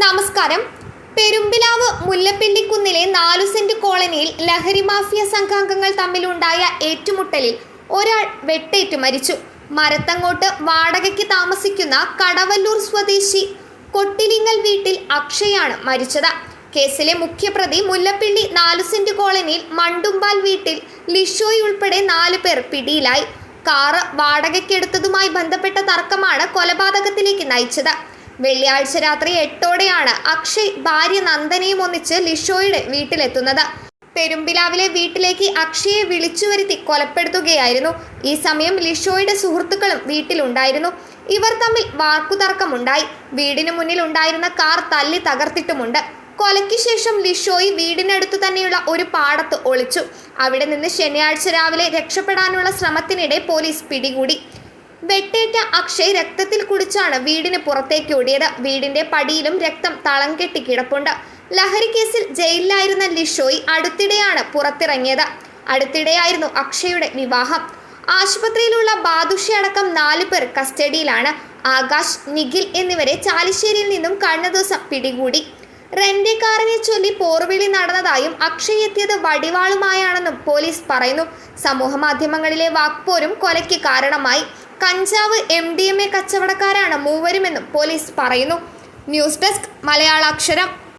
നമസ്കാരം. പെരുമ്പിലാവ് മുല്ലപ്പിള്ളിക്കുന്നിലെ നാലു സെന്റ് കോളനിയിൽ ലഹരി മാഫിയ സംഘാംഗങ്ങൾ തമ്മിലുണ്ടായ ഏറ്റുമുട്ടലിൽ ഒരാൾ വെട്ടേറ്റ് മരിച്ചു. മരത്തങ്ങോട്ട് വാടകയ്ക്ക് താമസിക്കുന്ന കടവല്ലൂർ സ്വദേശി കൊട്ടിലിങ്ങൽ വീട്ടിൽ അക്ഷയാണ് മരിച്ചത്. കേസിലെ മുഖ്യപ്രതി മുല്ലപ്പിള്ളി നാലു സെന്റ് കോളനിയിൽ മണ്ടുമ്പാൽ വീട്ടിൽ ലിഷോയ് ഉൾപ്പെടെ നാലു പേർ പിടിയിലായി. കാറ് വാടകയ്ക്കെടുത്തതുമായി ബന്ധപ്പെട്ട തർക്കമാണ് കൊലപാതകത്തിലേക്ക് നയിച്ചത്. വെള്ളിയാഴ്ച രാത്രി എട്ടോടെയാണ് അക്ഷയ് ഭാര്യ നന്ദനയും ഒന്നിച്ച് ലിഷോയുടെ വീട്ടിലെത്തുന്നത്. പെരുമ്പിലാവിലെ വീട്ടിലേക്ക് അക്ഷയെ വിളിച്ചു വരുത്തി കൊലപ്പെടുത്തുകയായിരുന്നു. ഈ സമയം ലിഷോയുടെ സുഹൃത്തുക്കളും വീട്ടിലുണ്ടായിരുന്നു. ഇവർ തമ്മിൽ വാക്കുതർക്കമുണ്ടായി. വീടിന് മുന്നിൽ ഉണ്ടായിരുന്ന കാർ തല്ലി തകർത്തിട്ടുമുണ്ട്. കൊലയ്ക്ക് ശേഷം ലിഷോയി വീടിനടുത്തു തന്നെയുള്ള ഒരു പാടത്ത് ഒളിച്ചു. അവിടെ നിന്ന് ശനിയാഴ്ച രാവിലെ രക്ഷപ്പെടാനുള്ള ശ്രമത്തിനിടെ പോലീസ് പിടികൂടി. വെട്ടേറ്റ അക്ഷയ് രക്തത്തിൽ കുടിച്ചാണ് വീടിന് പുറത്തേക്ക് ഓടിയത്. വീടിന്റെ പടിയിലും രക്തം തളം കെട്ടി കിടപ്പുണ്ട്. ലഹരി കേസിൽ ജയിലിലായിരുന്ന ലിഷോയ് അടുത്തിടെയാണ് പുറത്തിറങ്ങിയത്. അടുത്തിടെയായിരുന്നു അക്ഷയുടെ വിവാഹം. ആശുപത്രിയിലുള്ള ബാദുഷ അടക്കം നാലു പേർ കസ്റ്റഡിയിലാണ്. ആകാശ് നിഖിൽ എന്നിവരെ ചാലിശ്ശേരിയിൽ നിന്നും കഴിഞ്ഞ ദിവസം പിടികൂടി. റെന്റെ കാറിനെ ചൊല്ലി പോർവിളി നടന്നതായും അക്ഷയ് എത്തിയത് വടിവാളുമായാണെന്നും പോലീസ് പറയുന്നു. സമൂഹ മാധ്യമങ്ങളിലെ വാക്പോരും കൊലയ്ക്ക് കാരണമായി. കഞ്ചാവ് എം ഡി എം എ കച്ചവടക്കാരാണ് മൂവരുമെന്നും പോലീസ് പറയുന്നു. News desk മലയാളാക്ഷരം